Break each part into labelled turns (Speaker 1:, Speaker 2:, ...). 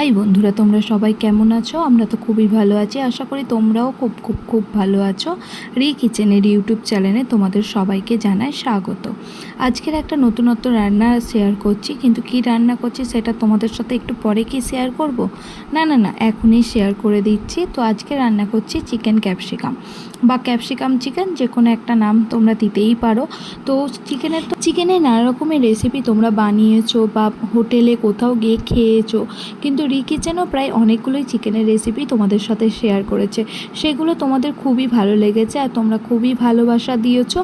Speaker 1: High বন্ধুরা, তোমরা সবাই কেমন আছো? আমরা তো খুবই ভালো আছি। আশা করি তোমরাও খুব খুব খুব ভালো আছো। রি কিচেনের ইউটিউব চ্যানেলে তোমাদের সবাইকে জানাই স্বাগত। আজকের একটা নতুনত্ব রান্না শেয়ার করছি, কিন্তু কি রান্না করছি সেটা তোমাদের সাথে একটু পরে কি শেয়ার করব? না না না, এখনই শেয়ার করে দিচ্ছি। তো আজকে রান্না করছি চিকেন ক্যাপসিকাম। বা ক্যাপসিকাম চিকেন, যে কোনো একটা নাম তোমরা দিতেই পারো। তো চিকেনের তো চিকেনের নানা রকমের রেসিপি তোমরা বানিয়েছো বা হোটেলে কোথাও গিয়ে খেয়েছো, কিন্তু রি কিচেনও প্রায় অনেকগুলোই চিকেনের রেসিপি তোমাদের সাথে শেয়ার করেছে। সেগুলো তোমাদের খুবই ভালো লেগেছে আর তোমরা খুবই ভালোবাসা দিয়েছ।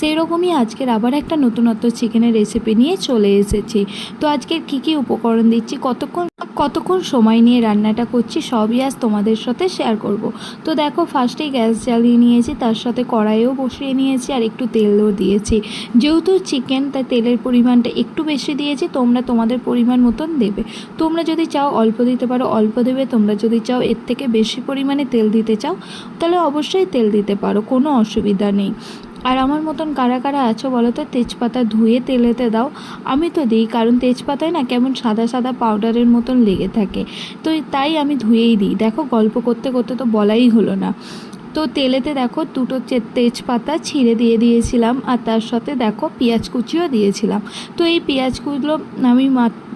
Speaker 1: সেই রকমই আজকের আবার একটা নতুনত্ব চিকেনের রেসিপি নিয়ে চলে এসেছি। তো আজকের কী কী উপকরণ দিচ্ছি, কতক্ষণ কতক্ষণ সময় নিয়ে রান্নাটা করছি, সবই আজ তোমাদের সাথে শেয়ার করব। তো দেখো ফার্স্টেই গ্যাস জ্বালিয়ে নিয়েছি, তার সাথে কড়াইও বসিয়ে নিয়েছি আর একটু তেলও দিয়েছি। যেহেতু চিকেন তাই তেলের পরিমাণটা একটু বেশি দিয়েছি, তোমরা তোমাদের পরিমাণ মতন দেবে। তোমরা যদি চাও অল্প দিতে পারো, অল্প দেবে। তোমরা যদি চাও এর থেকে বেশি পরিমাণে তেল দিতে চাও, তাহলে অবশ্যই তেল দিতে পারো, কোনো অসুবিধা নেই। আর আমার মতন কারা কারা আছো বলো তো, তেজপাতা ধুয়ে তেলেতে দাও। আমি তো দিই, কারণ তেজপাতায় না কেমন সাদা সাদা পাউডারের মতন লেগে থাকে। তো তাই আমি ধুয়েই দিই। দেখো, গল্প করতে করতে তো বলাই হলো না। তো তেলেতে দেখো, দুটো তেজপাতা ছিঁড়ে দিয়ে দিয়েছিলাম, আর তার সাথে দেখো, পেঁয়াজ কুচিও দিয়েছিলাম। তো এই পেঁয়াজগুলো আমি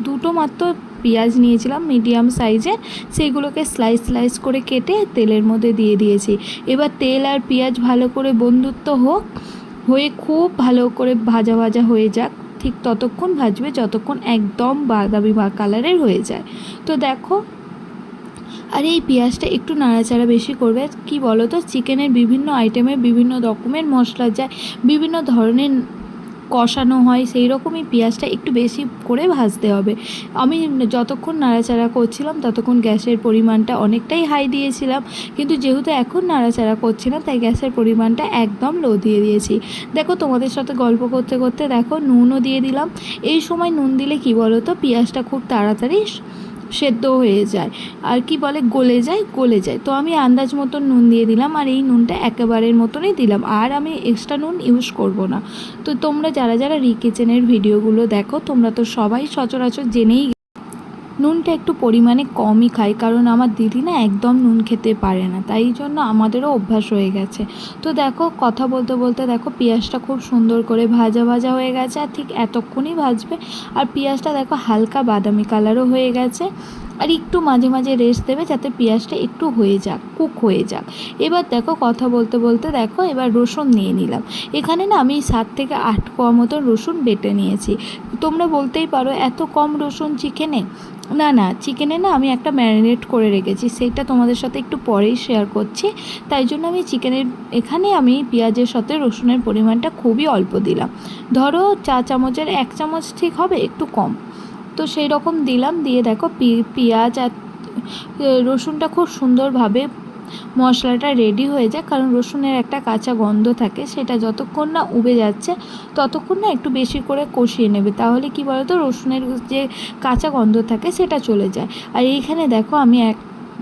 Speaker 1: দুটো মাত্র পেঁয়াজ নিয়েছিলাম মিডিয়াম সাইজের সেইগুলোকে স্লাইস স্লাইস করে কেটে তেলের মধ্যে দিয়ে দিয়েছি। এবার তেল আর পেঁয়াজ ভালো করে বন্ধুত্ব হোক, হয়ে খুব ভালো করে ভাজা ভাজা হয়ে যাক। ঠিক ততক্ষণ ভাজবে যতক্ষণ একদম বাদামি বা কালারের হয়ে যায়। তো দেখো, আর এই পেঁয়াজটা একটু নাড়াচাড়া বেশি করবে। কি বলো তো চিকেনের বিভিন্ন আইটেমে বিভিন্ন রকমের মশলা যায়, বিভিন্ন ধরনের কষানো হয়, সেই রকমই পেঁয়াজটা একটু বেশি করে ভাজতে হবে। আমি যতক্ষণ নাড়াচাড়া করছিলাম, ততক্ষণ গ্যাসের পরিমাণটা অনেকটাই হাই দিয়েছিলাম। কিন্তু যেহেতু এখন নাড়াচাড়া করছি না, তাই গ্যাসের পরিমাণটা একদম লো দিয়ে দিয়েছি। দেখো, তোমাদের সাথে গল্প করতে করতে দেখো, নুনও দিয়ে দিলাম। এই সময় নুন দিলে কি বলো তো পেঁয়াজটা খুব তাড়াতাড়ি সেদ্ধ হয়ে যায়। আর কি বলে? গলে যায় গলে যায়। তো আমি আন্দাজ মতন নুন দিয়ে দিলাম আর এই নুনটা একেবারের মতনই দিলাম। আর আমি এক্সট্রা নুন ইউজ করব না। তো তোমরা যারা যারা রি কিচেনের ভিডিওগুলো দেখো, তোমরা তো সবাই সচরাচর জেনেই নুনটা একটু পরিমাণে কমই খাই, কারণ আমার দিদি না একদম নুন খেতে পারে না, তাই জন্য আমাদেরও অভ্যাস হয়ে গেছে। তো দেখো, কথা বলতে বলতে দেখো, পেঁয়াজটা খুব সুন্দর করে ভাজা ভাজা হয়ে গেছে, আর ঠিক এতক্ষণই ভাজবে। আর পেঁয়াজটা দেখো, হালকা বাদামি কালারও হয়ে গেছে। আর একটু মাঝে মাঝে রেস্ট দেবে যাতে পেঁয়াজটা একটু হয়ে যাক, কুক হয়ে যাক। এবার দেখো, কথা বলতে বলতে দেখো, এবার রসুন নিয়ে নিলাম। এখানে না আমি সাত থেকে আট কোয়া মতন রসুন বেটে নিয়েছি। তোমরা বলতেই পারো, এত কম রসুন চিকেনে না না চিকেনে না আমি একটা ম্যারিনেট করে রেখেছি, সেটা তোমাদের সাথে একটু পরেই শেয়ার করছি। তাই জন্য আমি চিকেনের এখানে আমি পেঁয়াজের সাথে রসুনের পরিমাণটা খুবই অল্প দিলাম। ধরো চা চামচের এক চামচ ঠিক হবে, একটু কম। তো সেই রকম দিলাম, দিয়ে দেখো পেঁয়াজ আর রসুনটা খুব সুন্দরভাবে মশলাটা রেডি হয়ে যায়, কারণ রসুনের একটা কাঁচা গন্ধ থাকে, সেটা যতক্ষণ না উবে যাচ্ছে, ততক্ষণ না একটু বেশি করে কষিয়ে নেবে। তাহলে কি বলতো? রসুনের যে কাঁচা গন্ধ থাকে, সেটা চলে যায়। আর এইখানে দেখো, আমি এক,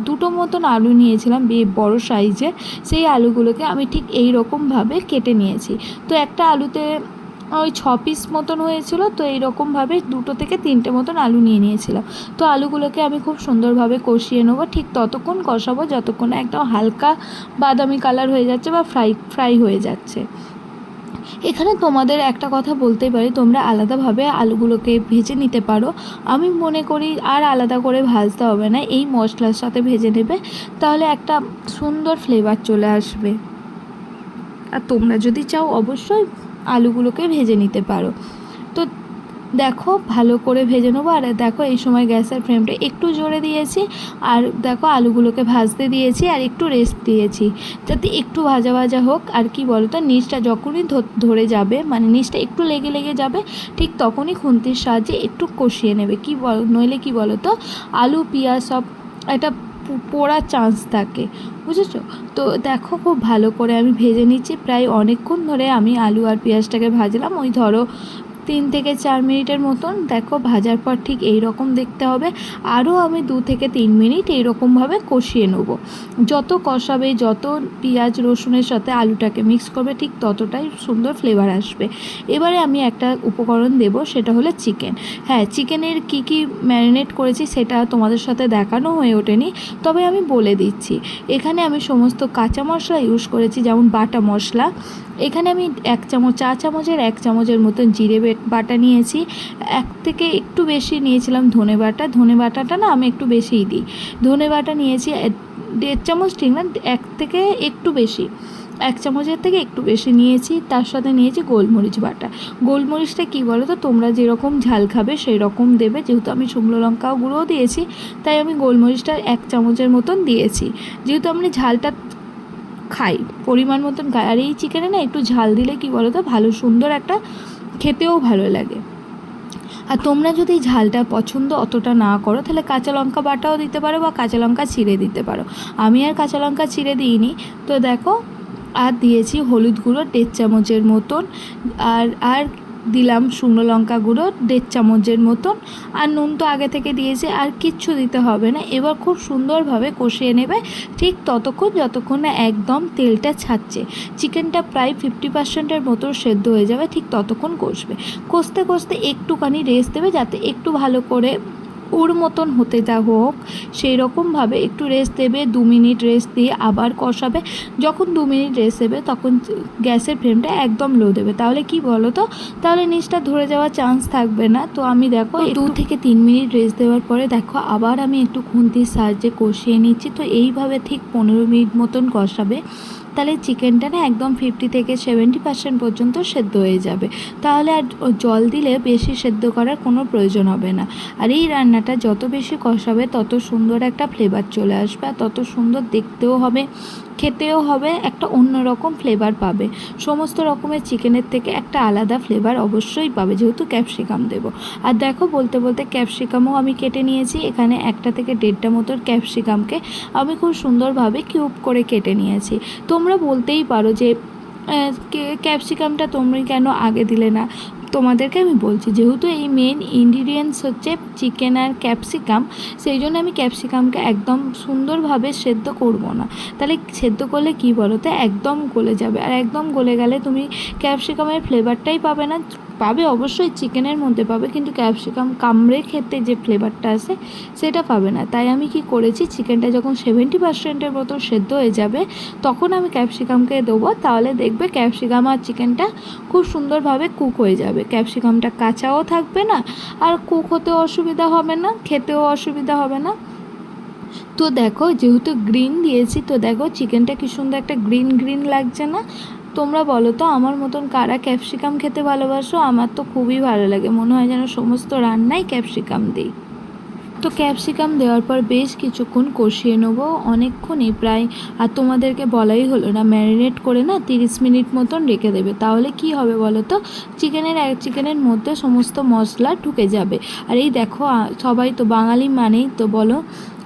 Speaker 1: দুটো মতন আলু নিয়েছিলাম, বে, বড় সাইজের। সেই আলুগুলোকে আমি ঠিক এই রকমভাবে কেটে নিয়েছি। তো একটা আলুতে ওই ছ পিস মতন হয়েছিল, তো এইরকমভাবে দুটো থেকে তিনটে মতন আলু নিয়ে নিয়েছিলাম। তো আলুগুলোকে আমি খুব সুন্দরভাবে কষিয়ে নেব, ঠিক ততক্ষণ কষাবো যতক্ষণ একদম হালকা বাদামি কালার হয়ে যাচ্ছে বা ফ্রাই ফ্রাই হয়ে যাচ্ছে। এখানে তোমাদের একটা কথা বলতেই পারি, তোমরা আলাদাভাবে আলুগুলোকে ভেজে নিতে পারো। আমি মনে করি আর আলাদা করে ভাজতে হবে না, এই মশলার সাথে ভেজে নেবে, তাহলে একটা সুন্দর ফ্লেভার চলে আসবে। আর তোমরা যদি চাও অবশ্যই আলুগুলোকে ভেজে নিতে পারো। তো দেখো, ভালো করে ভেজে নেব। আর দেখো, এই সময় গ্যাসের ফ্লেমটা একটু জোরে দিয়েছি। আর দেখো, আলুগুলোকে ভাজতে দিয়েছি আর একটু রেস্ট দিয়েছি। যাতে একটু ভাজা ভাজা হোক। আর কি বলো তো নিচটা যখনই ধরে যাবে মানে নিচটা একটু লেগে লেগে যাবে, ঠিক তখনই খুন্তির সাহায্যে একটু কষিয়ে নেবে। কি বল, নইলে কি বলো তো আলু, পেঁয়াজ সব একটা পোড়ার চান্স থাকে, বুঝেছ? তো দেখো খুব ভালো করে আমি ভেজে নিচ্ছি, প্রায় অনেকক্ষণ ধরে আমি আলু আর পেঁয়াজটাকে ভাজলাম। ওই ধরো তিন থেকে চার মিনিটের মতন, দেখো ভাজার পর ঠিক এই রকম দেখতে হবে। আরও আমি দু থেকে তিন মিনিট এইরকমভাবে কষিয়ে নেব। যত কষাবে, যত পেঁয়াজ, রসুনের সাথে আলুটাকে মিক্স করবে, ঠিক ততটাই সুন্দর ফ্লেভার আসবে। এবারে আমি একটা উপকরণ দেব, সেটা হলো চিকেন হ্যাঁ চিকেনের কি কি ম্যারিনেট করেছি সেটা তোমাদের সাথে দেখানো হয়ে ওঠেনি, তবে আমি বলে দিচ্ছি। এখানে আমি সমস্ত কাঁচা মশলা ইউজ করেছি, যেমন বাটা মশলা। এখানে আমি এক চামচ, চা চামচের এক চামচের মতন জিরে বেট- নিয়েছি। এক থেকে একটু বেশি নিয়েছিলাম ধনে বাটা। ধনে বাটাটা না আমি একটু বেশিই দিই। ধনে বাটা নিয়েছি দেড় চামচ ঠিক না, এক থেকে একটু বেশি। এক চামচের থেকে একটু বেশি নিয়েছি, তার সাথে নিয়েছি গোলমরিচ বাটা। গোলমরিচটা কী বলো তো তোমরা যেরকম ঝাল খাবে সেই রকম দেবে। যেহেতু আমি শুকনো লঙ্কা গুঁড়োও দিয়েছি, তাই আমি গোলমরিচটা এক চামচের মতন দিয়েছি। যেহেতু আমি ঝালটা খাই। পরিমাণ মতন খাই। আর এই চিকেনে না একটু ঝাল দিলে কি বলো তো ভালো, সুন্দর একটা খেতেও ভালো লাগে। আর তোমরা যদি ঝালটা পছন্দ অতটা না করো, তাহলে কাঁচা লঙ্কা বাটাও দিতে পারো বা কাঁচা লঙ্কা ছিঁড়ে দিতে পারো। আমি আর কাঁচা লঙ্কা ছিঁড়ে দিইনি। তো দেখো, আর দিয়েছি হলুদ গুঁড়ো, দেড় চামচের মতন। আর আর দিলাম শুকনো লঙ্কা গুঁড়ো, দেড় চামচের মতন। আর নুন তো আগে থেকে দিয়েছে, আর কিচ্ছু দিতে হবে না। এবার খুব সুন্দরভাবে কষিয়ে নেবে। ঠিক ততক্ষণ যতক্ষণ না একদম তেলটা ছাড়ছে। চিকেনটা প্রায় ফিফটি পার্সেন্টের মতো সেদ্ধ হয়ে যাবে, ঠিক ততক্ষণ কষবে। কষতে কষতে একটুখানি রেস্ট দেবে, যাতে একটু ভালো করে ওর মতন হতে যা হোক সেই রকমভাবে একটু রেস্ট দেবে দু মিনিট রেস্ট দিয়ে আবার কষাবে। যখন দু মিনিট রেস্ট দেবে তখন গ্যাসের ফ্লেমটা একদম লো দেবে। তাহলে কি বলো তো তাহলে নিচটা ধরে যাওয়ার চান্স থাকবে না। তো আমি দেখো দু থেকে তিন মিনিট রেস্ট দেওয়ার পরে দেখো আবার আমি একটু খুন্তির সাহায্যে কষিয়ে নিচ্ছি। তো এইভাবে ঠিক পনেরো মিনিট মতন কষাবে। তাহলে চিকেনটা না একদম ফিফটি থেকে সেভেন্টি পার্সেন্ট পর্যন্ত সেদ্ধ হয়ে যাবে। তাহলে আর জল দিলে বেশি সেদ্ধ করার কোনো প্রয়োজন হবে না। আর এই রান্নাটা যত বেশি কষাবে, তত সুন্দর একটা ফ্লেভার চলে আসবে আর তত সুন্দর দেখতেও হবে। খেতেও হবে, একটা অন্যরকম ফ্লেভার পাবে। সমস্ত রকমের চিকেনের থেকে একটা আলাদা ফ্লেভার অবশ্যই পাবে, যেহেতু ক্যাপসিকাম দেবো। আর দেখো, বলতে বলতে ক্যাপসিকামও আমি কেটে নিয়েছি, এখানে একটা থেকে দেড়টা মতোর ক্যাপসিকামকে আমি খুব সুন্দরভাবে কিউব করে কেটে নিয়েছি। তোমরা বলতেই পারো যে ক্যাপসিকামটা তোমরা কেন আগে দিলে না? তোমাদেরকে আমি বলছি, যেহেতু এই মেন ইনগ্রিডিয়েন্টস হচ্ছে চিকেন আর ক্যাপসিকাম সেই জন্য আমি ক্যাপসিকামকে একদম সুন্দরভাবে সেদ্ধ করব না। তাহলে সেদ্ধ করলে কি বলো তো একদম গলে যাবে। আর একদম গলে গেলে তুমি ক্যাপসিকামের ফ্লেভারটাই পাবে না। পাবে, অবশ্যই চিকেনের মধ্যে পাবে, কিন্তু ক্যাপসিকাম কামড়ে খেতে যে ফ্লেভারটা আসে সেটা পাবে না। তাই আমি কি করেছি, চিকেনটা যখন সেভেন্টি পার্সেন্টের মতো সেদ্ধ হয়ে যাবে, তখন আমি ক্যাপসিকামকে দেবো। তাহলে দেখবে ক্যাপসিকাম আর চিকেনটা খুব সুন্দরভাবে কুক হয়ে যাবে। ক্যাপসিকামটা কাঁচাও থাকবে না, আর কুক হতেও অসুবিধা হবে না, খেতেও অসুবিধা হবে না। তো দেখো, যেহেতু গ্রিন দিয়েছি, তো দেখো চিকেনটা কি সুন্দর একটা গ্রিন গ্রিন লাগছে না? তোমরা বলো তো, আমার মতন কারা ক্যাপসিকাম খেতে ভালোবাসো? আমার তো খুবই ভালো লাগে। মনে হয় যেন সমস্ত রান্নাই ক্যাপসিকাম দিই। তো ক্যাপসিকাম দেওয়ার পর বেশ কিছুক্ষণ কষিয়ে নেব। অনেকক্ষণই প্রায়, আর তোমাদেরকে বলাই হলো না ম্যারিনেট করে না তিরিশ মিনিট মতন রেখে দেবে। তাহলে কি হবে বলো তো? চিকেনের এক চিকেনের মধ্যে সমস্ত মশলা ঢুকে যাবে। আর এই দেখো সবাই তো বাঙালি মানেই তো বলো।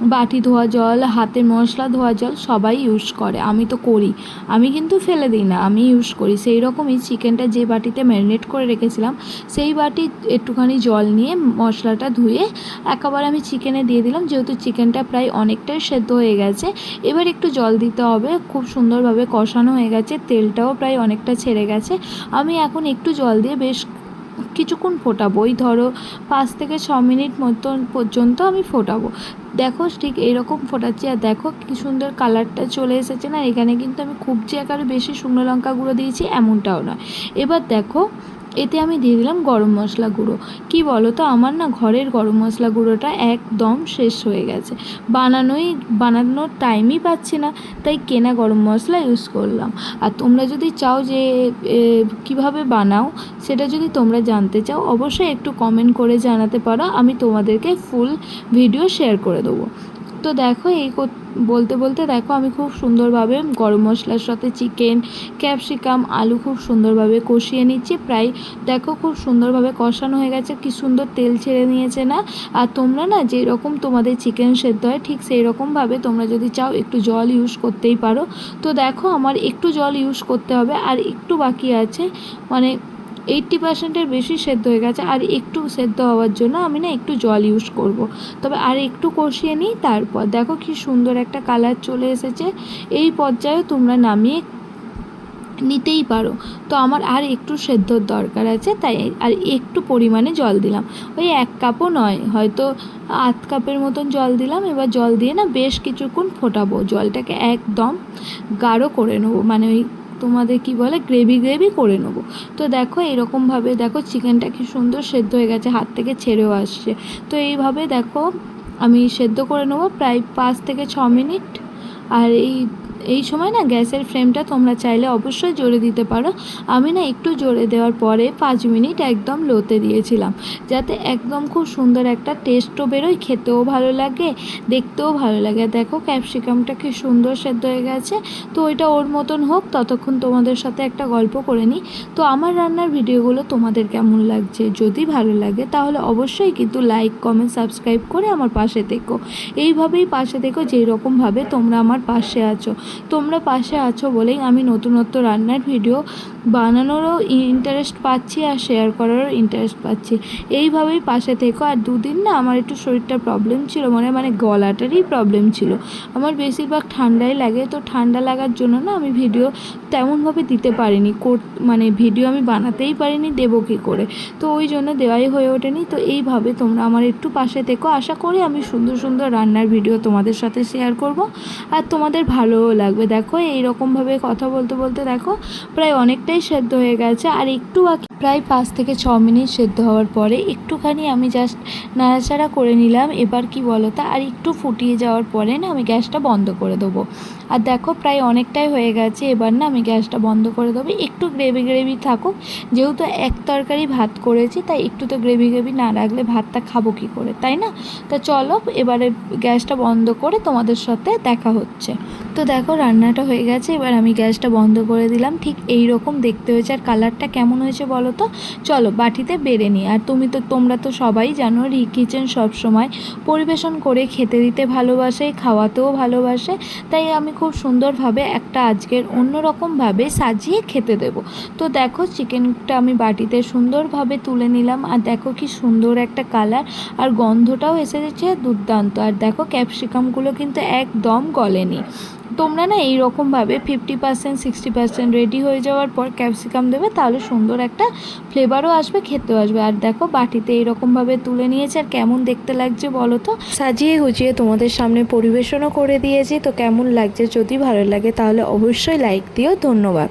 Speaker 1: বাটি ধোয়া জল, হাতে মশলা ধোয়া জল সবাই ইউজ করে। আমি তো করি। আমি কিন্তু ফেলে দিই না। আমি ইউজ করি। সেই রকমই চিকেনটা যে বাটিতে ম্যারিনেট করে রেখেছিলাম, সেই বাটি একটুখানি জল নিয়ে মশলাটা ধুয়ে একেবারে আমি চিকেনে দিয়ে দিলাম। যেহেতু চিকেনটা প্রায় অনেকটাই সেদ্ধ হয়ে গেছে, এবার একটু জল দিতে হবে। খুব সুন্দরভাবে কষানো হয়ে গেছে। তেলটাও প্রায় অনেকটা ছেড়ে গেছে। আমি এখন একটু জল দিয়ে বেশ কিছুক্ষণ ফোটাবো ওই ধরো পাঁচ থেকে ছ মিনিট মতন পর্যন্ত আমি ফোটাবো। দেখো ঠিক এরকম ফোটাচ্ছি আর দেখো কি সুন্দর কালারটা চলে এসেছে না? এখানে কিন্তু আমি খুব যে আকারে বেশি শুকনো লঙ্কা গুঁড়ো দিয়েছি এমনটাও নয়। এবার দেখো এতে আমি দিয়ে দিলাম গরম মশলা গুঁড়ো। কি বলো তো আমার না ঘরের গরম মশলা গুঁড়োটা একদম শেষ হয়ে গেছে। বানানোই, বানানোর টাইমই পাচ্ছি না, তাই কেনা গরম মশলা ইউজ করলাম। আর তোমরা যদি চাও যে কীভাবে বানাও, সেটা যদি তোমরা জানতে চাও, অবশ্যই একটু কমেন্ট করে জানাতে পারো, আমি তোমাদেরকে ফুল ভিডিও শেয়ার করে দেবো। তো দেখো, এই কর- বলতে বলতে দেখো আমি খুব সুন্দরভাবে গরম মশলার সাথে চিকেন ক্যাপসিকাম আলু খুব সুন্দরভাবে কষিয়ে নিচ্ছি। প্রায় দেখো খুব সুন্দরভাবে কষানো হয়ে গেছে, কি সুন্দর তেল ছেড়ে নিয়েছে না? আর তোমরা না যেই রকম তোমাদের চিকেন সেদ্ধ হয়, ঠিক সেই রকমভাবে তোমরা যদি চাও একটু জল ইউজ করতেই পারো। তো দেখো আমার একটু জল ইউজ করতে হবে, আর একটু বাকি আছে মানে এইট্টি পার্সেন্টের বেশি সেদ্ধ হয়ে গেছে আর একটু সেদ্ধ হওয়ার জন্য আমি না একটু জল ইউজ করব। তবে আর একটু কষিয়ে নিই তারপর। দেখো কি সুন্দর একটা কালার চলে এসেছে। এই পর্যায়ে তোমরা নামিয়ে নিতেই পারো। তো আমার আর একটু সেদ্ধর দরকার আছে, তাই আর একটু পরিমাণে জল দিলাম। ওই এক কাপও নয়, হয়তো আধ কাপের মতন জল দিলাম। এবার জল দিয়ে না বেশ কিছুক্ষণ ফোটাবো। জলটাকে একদম গাঢ় করে নেব। মানে ওই তোমাদের কি বলে গ্রেভি গ্রেভি করে নেব। তো দেখো এরকমভাবে দেখো চিকেনটা কি সুন্দর সেদ্ধ হয়ে গেছে, হাত থেকে ছেড়েও আসছে। তো এইভাবে দেখো আমি সেদ্ধ করে নেব প্রায় পাঁচ থেকে ছ মিনিট। আর এই এই সময় না গ্যাসের ফ্লেমটা তোমরা চাইলে অবশ্যই জোরে দিতে পারো। আমি না একটু জোরে দেওয়ার পরে পাঁচ মিনিট একদম লোতে দিয়েছিলাম, যাতে একদম খুব সুন্দর একটা টেস্টও বেরোয়, খেতেও ভালো লাগে, দেখতেও ভালো লাগে। দেখো ক্যাপসিকামটা কি সুন্দর সেদ্ধ হয়ে গেছে। তো ওইটা ওর মতন হোক, ততক্ষণ তোমাদের সাথে একটা গল্প করে নিই। তো আমার রান্নার ভিডিওগুলো তোমাদের কেমন লাগছে? যদি ভালো লাগে, তাহলে অবশ্যই কিন্তু লাইক, কমেন্ট, সাবস্ক্রাইব করে আমার পাশে দেখো এইভাবেই পাশে দেখো যেই রকমভাবে তোমরা আমার পাশে আছো। তোমরা পাশে আছো বলেই আমি নতুনত্ব রান্নার ভিডিও বানানোরও ইন্টারেস্ট পাচ্ছি আর শেয়ার করারও ইন্টারেস্ট পাচ্ছি। এইভাবেই পাশে থেকো। আর দুদিন না আমার একটু শরীরটা প্রবলেম ছিল মানে মানে গলাটারই প্রবলেম ছিল। আমার বেশিরভাগ ঠান্ডাই লাগে, তো ঠান্ডা লাগার জন্য না আমি ভিডিও তেমনভাবে দিতে পারিনি। মানে ভিডিও আমি বানাতেই পারিনি, দেবো কী করে? তো ওই জন্য দেওয়াই হয়ে ওঠেনি। তো এইভাবে তোমরা আমার একটু পাশে থেকো। আশা করি আমি সুন্দর সুন্দর রান্নার ভিডিও তোমাদের সাথে শেয়ার করব। আর তোমাদের ভালোও লাগবে। দেখো, এইরকমভাবে কথা বলতে বলতে দেখো, প্রায় অনেকটাই সেদ্ধ হয়ে গেছে আর একটু বাকি প্রায় পাঁচ থেকে ছ মিনিট সেদ্ধ হওয়ার পরে একটুখানি আমি জাস্ট নাড়াচাড়া করে নিলাম। এবার কি বলো তা আর একটু ফুটিয়ে যাওয়ার পরে না আমি গ্যাসটা বন্ধ করে দেবো। আর দেখো প্রায় অনেকটাই হয়ে গেছে, এবার না আমি গ্যাসটা বন্ধ করে দেবো। একটু গ্রেভি গ্রেভি থাকুক, যেহেতু এক তরকারি ভাত করেছি, তাই একটু তো গ্রেভি গ্রেভি না রাখলে ভাতটা খাব কী করে, তাই না? তা চলো, এবারে গ্যাসটা বন্ধ করে তোমাদের সাথে দেখা হচ্ছে। তো দেখো রান্নাটা হয়ে গেছে, এবার আমি গ্যাসটা বন্ধ করে দিলাম। ঠিক এই রকম দেখতে হয়েছে। আর কালারটা কেমন হয়েছে বলো তো চলো, বাটিতে বেড়ে নিই। আর তুমি তো, তোমরা তো সবাই জানো, রি কিচেন সবসময় পরিবেশন করে খেতে দিতে ভালোবাসে, খাওয়াতেও ভালোবাসে। তাই আমি খুব সুন্দরভাবে একটা আজকের অন্যরকমভাবে সাজিয়ে খেতে দেব। তো দেখো, চিকেনটা আমি বাটিতে সুন্দরভাবে তুলে নিলাম। আর দেখো কি সুন্দর একটা কালার। আর গন্ধটাও এসেছে দুর্দান্ত। আর দেখো, ক্যাপসিকামগুলো কিন্তু একদম গলেনি। তোমরা না এই রকমভাবে fifty percent sixty percent ready হয়ে যাওয়ার পর ক্যাপসিকাম দেবে, তাহলে সুন্দর একটা ফ্লেভারও আসবে, খেতেও আসবে। আর দেখো, বাটিতে এইরকমভাবে তুলে নিয়েছে, আর কেমন দেখতে লাগছে বলো তো? সাজিয়ে গুছিয়ে তোমাদের সামনে পরিবেশনও করে দিয়েছি, তো কেমন লাগছে যদি ভালো লাগে তাহলে অবশ্যই লাইক দিও, ধন্যবাদ।